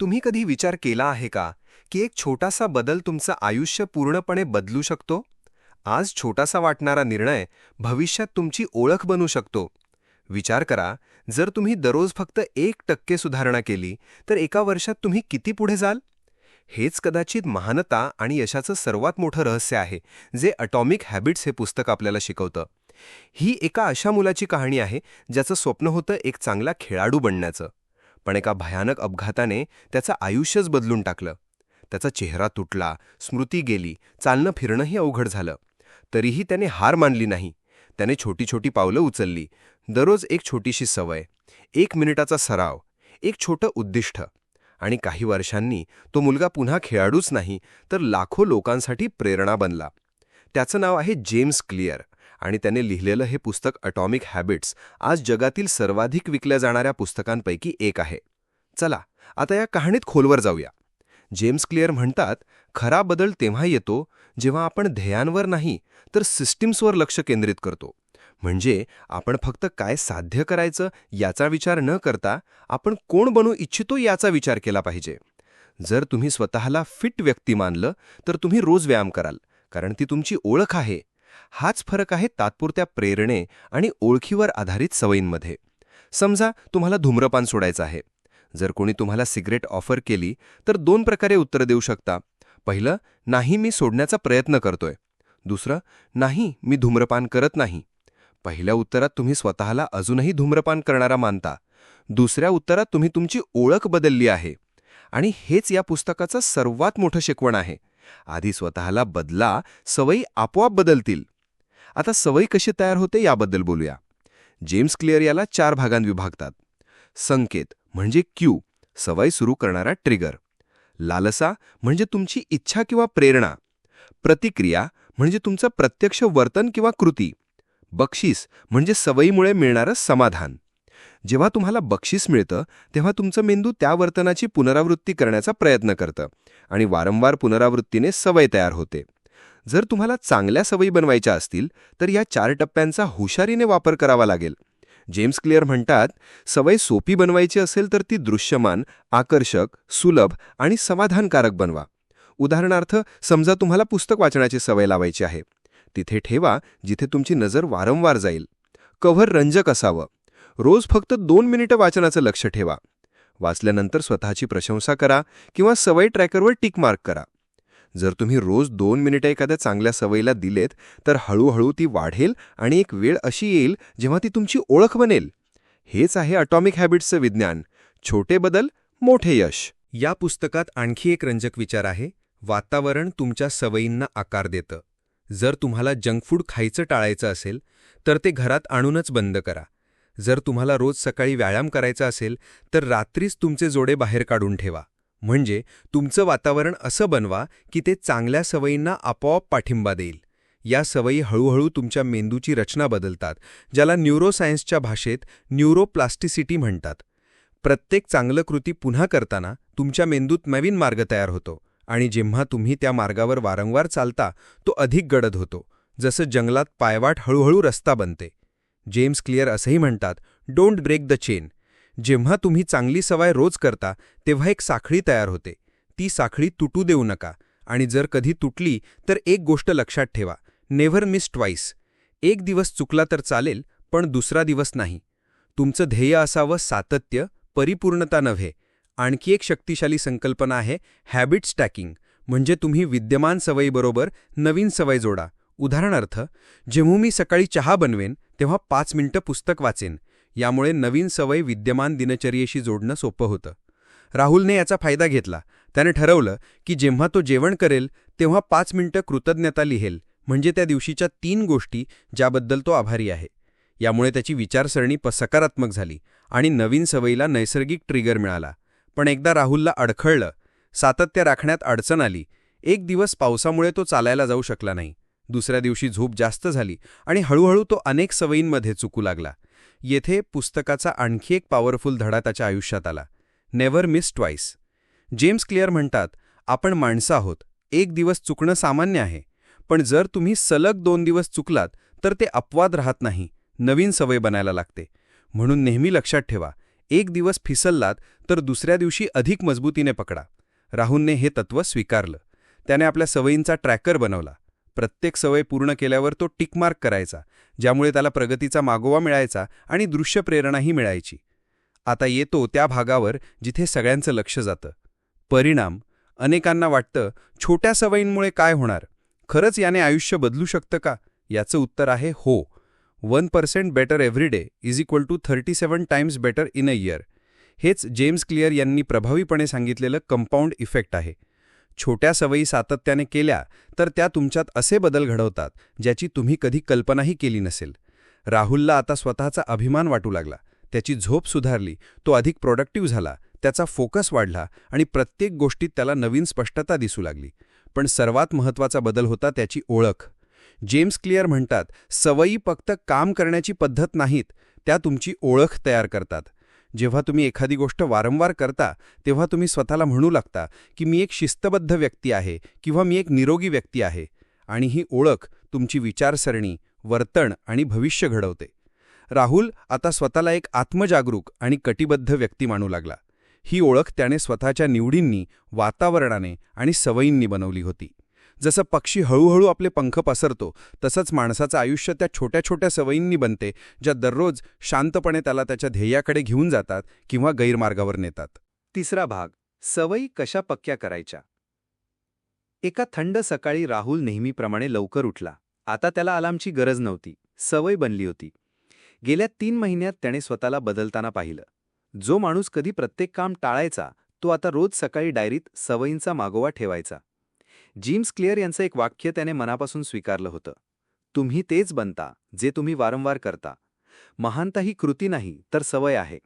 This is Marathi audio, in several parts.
तुम्ही कधी विचार केला आहे का की एक छोटासा बदल तुमचं आयुष्य पूर्णपणे बदलू शकतो? आज छोटासा वाटणारा निर्णय भविष्यात तुमची ओळख बनू शकतो. विचार करा जर तुम्ही दररोज फक्त एक टक्के सुधारणा केली तर एका वर्षात तुम्ही किती पुढे जाल? हेच कदाचित महानता आणि यशाचं सर्वात मोठं रहस्य आहे जे अटॉमिक हॅबिट्स हे पुस्तक आपल्याला शिकवतं. ही एका अशा मुलाची कहाणी आहे ज्याचं स्वप्न होतं एक चांगला खेळाडू बनण्याचं. पण एका भयानक अपघाताने त्याचं आयुष्यच बदलून टाकलं. त्याचा चेहरा तुटला स्मृती गेली चालणं फिरणंही अवघड झालं. तरीही त्याने हार मानली नाही. त्याने छोटी छोटी पावलं उचलली. दररोज एक छोटीशी सवय एक मिनिटाचा सराव एक छोटं उद्दिष्ट. आणि काही वर्षांनी तो मुलगा पुन्हा खेळाडूच नाही तर लाखो लोकांसाठी प्रेरणा बनला. त्याचं नाव आहे जेम्स क्लिअर. आणि त्याने लिहिलेलं हे पुस्तक अटॉमिक हॅबिट्स आज जगातील सर्वाधिक विकल्या जाणाऱ्या पुस्तकांपैकी एक आहे. चला आता या कहाणीत खोलवर जाऊया. जेम्स क्लिअर म्हणतात खरा बदल तेव्हा येतो जेव्हा आपण ध्येयांवर नाही तर सिस्टीम्सवर लक्ष केंद्रित करतो. म्हणजे आपण फक्त काय साध्य करायचं याचा विचार न करता आपण कोण बनू इच्छितो याचा विचार केला पाहिजे. जर तुम्ही स्वतःला फिट व्यक्ती मानलं तर तुम्ही रोज व्यायाम कराल कारण ती तुमची ओळख आहे. हाच फरक आहे तात्पुरत्या प्रेरणे आणि ओळखीवर आधारित सवयींमध्ये. समजा तुम्हाला धूम्रपान सोडायचं आहे. जर कोणी तुम्हाला सिगरेट ऑफर केली तर दोन प्रकारे उत्तर देऊ शकता. पहिलं नाही मी सोडण्याचा प्रयत्न करतोय. दुसरं नाही मी धूम्रपान करत नाही. पहिल्या उत्तरात तुम्ही स्वतःला अजूनही धूम्रपान करणारा मानता. दुसऱ्या उत्तरात तुम्ही तुमची ओळख बदलली आहे. आणि हेच या पुस्तकाचं सर्वात मोठं शिकवण आहे. आधी स्वतःला बदला सवयी आपोआप बदलतील. आता सवयी कशी तयार होते याबद्दल बोलूया. जेम्स क्लिअर याला चार भागांत विभागतात. संकेत म्हणजे क्यू सवय सुरू करणारा ट्रिगर. लालसा म्हणजे तुमची इच्छा किंवा प्रेरणा. प्रतिक्रिया म्हणजे तुमचं प्रत्यक्ष वर्तन किंवा कृती. बक्षीस म्हणजे सवयीमुळे मिळणारं समाधान. जेव्हा तुम्हाला बक्षीस मिळतं तेव्हा तुमचं मेंदू त्या वर्तनाची पुनरावृत्ती करण्याचा प्रयत्न करतं आणि वारंवार पुनरावृत्तीने सवय तयार होते. जर तुम्हाला चांगल्या सवयी बनवायच्या असतील तर या चार टप्प्यांचा हुशारीने वापर करावा लागेल. जेम्स क्लिअर म्हणतात सवय सोपी बनवायची असेल तर ती दृश्यमान आकर्षक सुलभ आणि समाधानकारक बनवा. उदाहरणार्थ समजा तुम्हाला पुस्तक वाचण्याची सवय लावायची आहे. तिथे ठेवा जिथे तुमची नजर वारंवार जाईल. कव्हर रंजक असावं. रोज फक्त दोन मिनिटं वाचनाचं लक्ष ठेवा. वाचल्यानंतर स्वतःची प्रशंसा करा किंवा सवय ट्रॅकरवर टिक मार्क करा. जर तुम्ही रोज दोन मिनिटं एखाद्या चांगल्या सवयीला दिलेत तर हळूहळू ती वाढेल आणि एक वेळ अशी येईल जेव्हा ती तुमची ओळख बनेल. हेच आहे अटॉमिक हॅबिट्सचं विज्ञान. छोटे बदल मोठे यश. या पुस्तकात आणखी एक रंजक विचार आहे. वातावरण तुमच्या सवयींना आकार देतं. जर तुम्हाला जंक फूड खायचं टाळायचं असेल तर ते घरात आणूनच बंद करा. जर तुम्हाला रोज सकाळी व्यायाम करायचा असेल तर रात्रीच तुमचे जोडे बाहेर काढून ठेवा. म्हणजे तुमचं वातावरण असं बनवा की ते चांगल्या सवयींना आपोआप पाठिंबा देईल. या सवयी हळूहळू तुमच्या मेंदूची रचना बदलतात ज्याला न्यूरोसायन्सच्या भाषेत न्यूरोप्लास्टिसिटी म्हणतात. प्रत्येक चांगलं कृती पुन्हा करताना तुमच्या मेंदूत नवीन मार्ग तयार होतो आणि जेव्हा तुम्ही त्या मार्गावर वारंवार चालता तो अधिक गडद होतो जसं जंगलात पायवाट हळूहळू रस्ता बनते. जेम्स क्लिअर असंही म्हणतात डोंट ब्रेक द चेन जेव्हा तुम्ही चांगली सवय रोज करता तेव्हा एक साखळी तयार होते. ती साखळी तुटू देऊ नका. आणि जर कधी तुटली तर एक गोष्ट लक्षात ठेवा. नेव्हर मिस ट्वाईस एक दिवस चुकला तर चालेल पण दुसरा दिवस नाही. तुमचं ध्येय असावं सातत्य परिपूर्णता नव्हे. आणखी एक शक्तिशाली संकल्पना आहे हॅबिट स्टॅकिंग म्हणजे तुम्ही विद्यमान सवयीबरोबर नवीन सवय जोडा. उदाहरणार्थ जेव्हा मी सकाळी चहा बनवेन तेव्हा पाच मिनिटं पुस्तक वाचेन. यामुळे नवीन सवय विद्यमान दिनचर्येशी जोडणं सोपं होतं. राहुलने याचा फायदा घेतला. त्याने ठरवलं की जेव्हा तो जेवण करेल तेव्हा पाच मिनिटं कृतज्ञता लिहेल म्हणजे त्या दिवशीच्या तीन गोष्टी ज्याबद्दल तो आभारी आहे. यामुळे त्याची विचारसरणी सकारात्मक झाली आणि नवीन सवयीला नैसर्गिक ट्रिगर मिळाला. पण एकदा राहुलला अडखळलं सातत्य राखण्यात अडचण आली. एक दिवस पावसामुळे तो चालायला जाऊ शकला नाही. दुसऱ्या दिवशी झोप जास्त झाली आणि हळूहळू तो अनेक सवयींमध्ये चुकू लागला. येथे पुस्तकाचा आणखी एक पॉवरफुल धडा त्याच्या आयुष्यात आला. Never miss twice James Clear म्हणतात आपण माणसं आहोत. एक दिवस चुकणं सामान्य आहे. पण जर तुम्ही सलग दोन दिवस चुकलात तर ते अपवाद राहत नाही. नवीन सवय बनायला लागते. म्हणून नेहमी लक्षात ठेवा. एक दिवस फिसललात तर दुसऱ्या दिवशी अधिक मजबूतीने पकडा. राहुलने हे तत्त्व स्वीकारलं. त्याने आपल्या सवयींचा ट्रॅकर बनवला. प्रत्येक सवय पूर्ण केल्यावर तो टिकमार्क करायचा ज्यामुळे त्याला प्रगतीचा मागोवा मिळायचा आणि दृश्य प्रेरणाही मिळायची. आता येतो त्या भागावर जिथे सगळ्यांचं लक्ष जातं. परिणाम. अनेकांना वाटतं छोट्या सवयींमुळे काय होणार? खरंच याने आयुष्य बदलू शकतं का? याचं उत्तर आहे हो. One percent better every day is equal to thirty seven times better in a year. हेच जेम्स क्लिअर यांनी प्रभावीपणे सांगितलेलं कंपाऊंड इफेक्ट आहे. छोट्या सवयी सातत्याने केल्या तर त्या तुमच्यात असे बदल घडवतात ज्याची तुम्ही कधी कल्पनाही केली नसेल. राहुलला आता स्वतःचा अभिमान वाटू लागला. त्याची झोप सुधारली तो अधिक प्रोडक्टिव्ह झाला त्याचा फोकस वाढला आणि प्रत्येक गोष्टीत त्याला नवीन स्पष्टता दिसू लागली. पण सर्वात महत्त्वाचा बदल होता त्याची ओळख. जेम्स क्लिअर म्हणतात सवयी फक्त काम करण्याची पद्धत नाहीत त्या तुमची ओळख तयार करतात. जेव्हा तुम्ही एखादी गोष्ट वारंवार करता तेव्हा तुम्ही स्वतःला म्हणू लागता की मी एक शिस्तबद्ध व्यक्ती आहे किंवा मी एक निरोगी व्यक्ती आहे आणि ही ओळख तुमची विचारसरणी वर्तन आणि भविष्य घडवते. राहुल आता स्वतःला एक आत्मजागरूक आणि कटिबद्ध व्यक्ती मानू लागला. ही ओळख त्याने स्वतःच्या निवडींनी वातावरणाने आणि सवयींनी बनवली होती. जसं पक्षी हळूहळू आपले पंख पसरतो तसंच माणसाचं आयुष्य त्या छोट्या छोट्या सवयींनी बनते ज्या दररोज शांतपणे त्याला त्याच्या ध्येयाकडे घेऊन जातात किंवा गैरमार्गावर नेतात. तिसरा भाग सवयी कशा पक्क्या करायच्या? एका थंड सकाळी राहुल नेहमीप्रमाणे लवकर उठला. आता त्याला अलार्मची गरज नव्हती. सवय बनली होती. गेल्या तीन महिन्यात त्याने स्वतःला बदलताना पाहिलं. जो माणूस कधी प्रत्येक काम टाळायचा तो आता रोज सकाळी डायरीत सवयींचा मागोवा ठेवायचा. जीम्स क्लिअर यांचं एक वाक्य त्याने मनापासून स्वीकारलं होतं. तुम्ही तेच बनता जे तुम्ही वारंवार करता. महानता ही कृती नाही तर सवय आहे.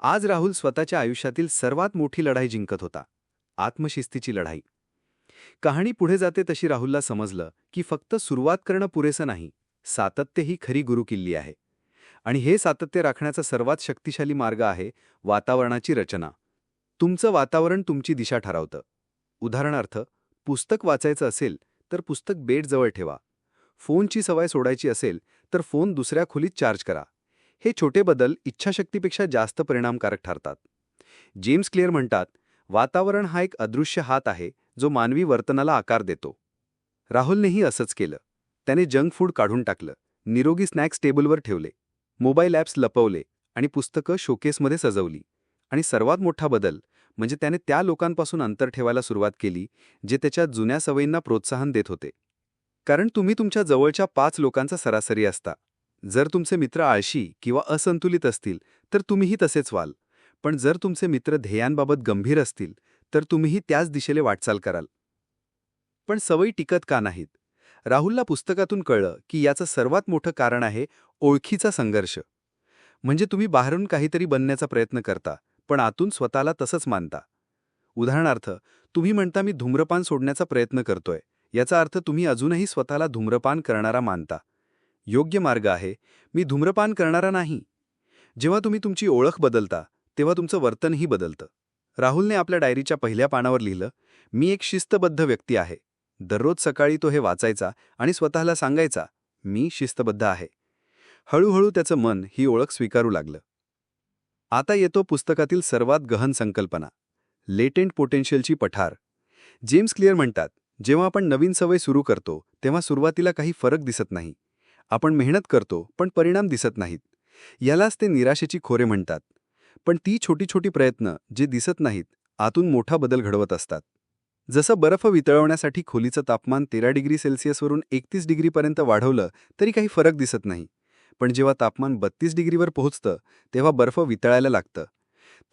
आज राहुल स्वतःच्या आयुष्यातील सर्वात मोठी लढाई जिंकत होता. आत्मशिस्तीची लढाई. कहाणी पुढे जाते तशी राहुलला समजलं की फक्त सुरुवात करणं पुरेसं नाही सातत्य ही खरी गुरुकिल्ली आहे. आणि हे सातत्य राखण्याचा सर्वात शक्तिशाली मार्ग आहे वातावरणाची रचना. तुमचं वातावरण तुमची दिशा ठरवतं. उदाहरणार्थ पुस्तक वाचायचं असेल तर पुस्तक बेडजवळ ठेवा. फोनची सवय सोडायची असेल तर फोन दुसऱ्या खोलीत चार्ज करा. हे छोटे बदल इच्छाशक्तीपेक्षा जास्त परिणामकारक ठरतात. जेम्स क्लिअर म्हणतात वातावरण हा एक अदृश्य हात आहे जो मानवी वर्तनाला आकार देतो. राहुलनेही असंच केलं. त्याने जंक फूड काढून टाकलं. निरोगी स्नॅक्स टेबलवर ठेवले. मोबाईल ॲप्स लपवले आणि पुस्तकं शोकेसमध्ये सजवली. आणि सर्वात मोठा बदल म्हणजे त्याने त्या लोकांपासून अंतर ठेवायला सुरुवात केली जे त्याच्या जुन्या सवयींना प्रोत्साहन देत होते. कारण तुम्ही तुमच्या जवळच्या पाच लोकांचा सरासरी असता. जर तुमचे मित्र आळशी किंवा असंतुलित असतील तर तुम्हीही तसेच व्हाल. पण जर तुमचे मित्र ध्येयांबाबत गंभीर असतील तर तुम्हीही त्याच दिशेने वाटचाल कराल. पण सवयी टिकत का नाहीत? राहुलला पुस्तकातून कळलं की याचं सर्वात मोठं कारण आहे ओळखीचा संघर्ष. म्हणजे तुम्ही बाहेरून काहीतरी बनण्याचा प्रयत्न करता पण आतून स्वतःला तसंच मानता. उदाहरणार्थ तुम्ही म्हणता मी धूम्रपान सोडण्याचा प्रयत्न करतोय याचा अर्थ तुम्ही अजूनही स्वतःला धूम्रपान करणारा मानता. योग्य मार्ग आहे मी धूम्रपान करणारा नाही. जेव्हा तुम्ही तुमची ओळख बदलता तेव्हा तुमचं वर्तनही बदलतं. राहुलने आपल्या डायरीच्या पहिल्या पानावर लिहिलं मी एक शिस्तबद्ध व्यक्ती आहे. दररोज सकाळी तो हे वाचायचा आणि स्वतःला सांगायचा मी शिस्तबद्ध आहे. हळूहळू त्याचं मन ही ओळख स्वीकारू लागलं. आता येतो पुस्तकातील सर्वात गहन संकल्पना लेटेंट पोटेन्शियलची पठार. जेम्स क्लिअर म्हणतात जेव्हा आपण नवीन सवय सुरू करतो तेव्हा सुरुवातीला काही फरक दिसत नाही. आपण मेहनत करतो पण परिणाम दिसत नाहीत. यालाच ते निराशेची खोरे म्हणतात. पण ती छोटी छोटी प्रयत्न जे दिसत नाहीत आतून मोठा बदल घडवत असतात. जसं बर्फ वितळवण्यासाठी खोलीचं तापमान तेरा डिग्री सेल्सिअसवरून एकतीस डिग्रीपर्यंत वाढवलं तरी काही फरक दिसत नाही. पण जेव्हा तापमान बत्तीस डिग्रीवर पोहोचतं तेव्हा बर्फ वितळायला लागतं.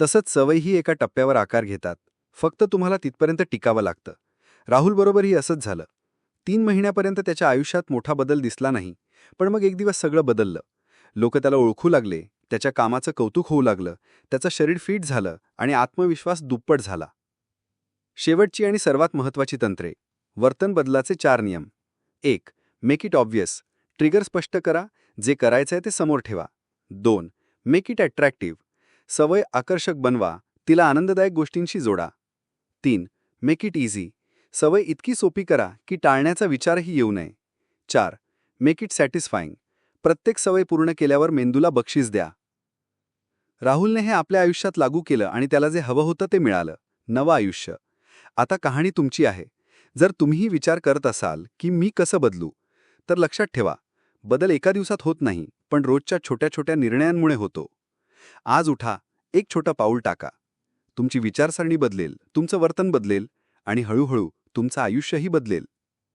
तसंच सवयही एका टप्प्यावर आकार घेतात. फक्त तुम्हाला तिथपर्यंत टिकावं लागतं. राहुलबरोबरही असंच झालं. तीन महिन्यापर्यंत त्याच्या आयुष्यात मोठा बदल दिसला नाही पण मग एक दिवस सगळं बदललं. लोक त्याला ओळखू लागले त्याच्या कामाचं कौतुक होऊ लागलं त्याचं शरीर फिट झालं आणि आत्मविश्वास दुप्पट झाला. शेवटची आणि सर्वात महत्त्वाची तंत्रे. वर्तन बदलाचे चार नियम. एक मेक इट ऑब्व्हियस ट्रिगर स्पष्ट करा. जे करायचंय ते समोर ठेवा. दोन मेक इट अट्रॅक्टिव्ह सवय आकर्षक बनवा. तिला आनंददायक गोष्टींशी जोडा. तीन मेक इट इझी सवय इतकी सोपी करा की टाळण्याचा विचारही येऊ नये. चार मेक इट सॅटिस्फाईंग प्रत्येक सवय पूर्ण केल्यावर मेंदूला बक्षीस द्या. राहुलने हे आपल्या आयुष्यात लागू केलं आणि त्याला जे हवं होतं ते मिळालं. नवं आयुष्य. आता कहाणी तुमची आहे. जर तुम्हीही विचार करत असाल की मी कसं बदलू तर लक्षात ठेवा. बदल एका दिवसात होत नाही पण रोजच्या छोट्या छोट्या निर्णयांमुळे होतो. आज उठा एक छोटं पाऊल टाका. तुमची विचारसरणी बदलेल तुमचं वर्तन बदलेल आणि हळूहळू तुमचं आयुष्यही बदलेल.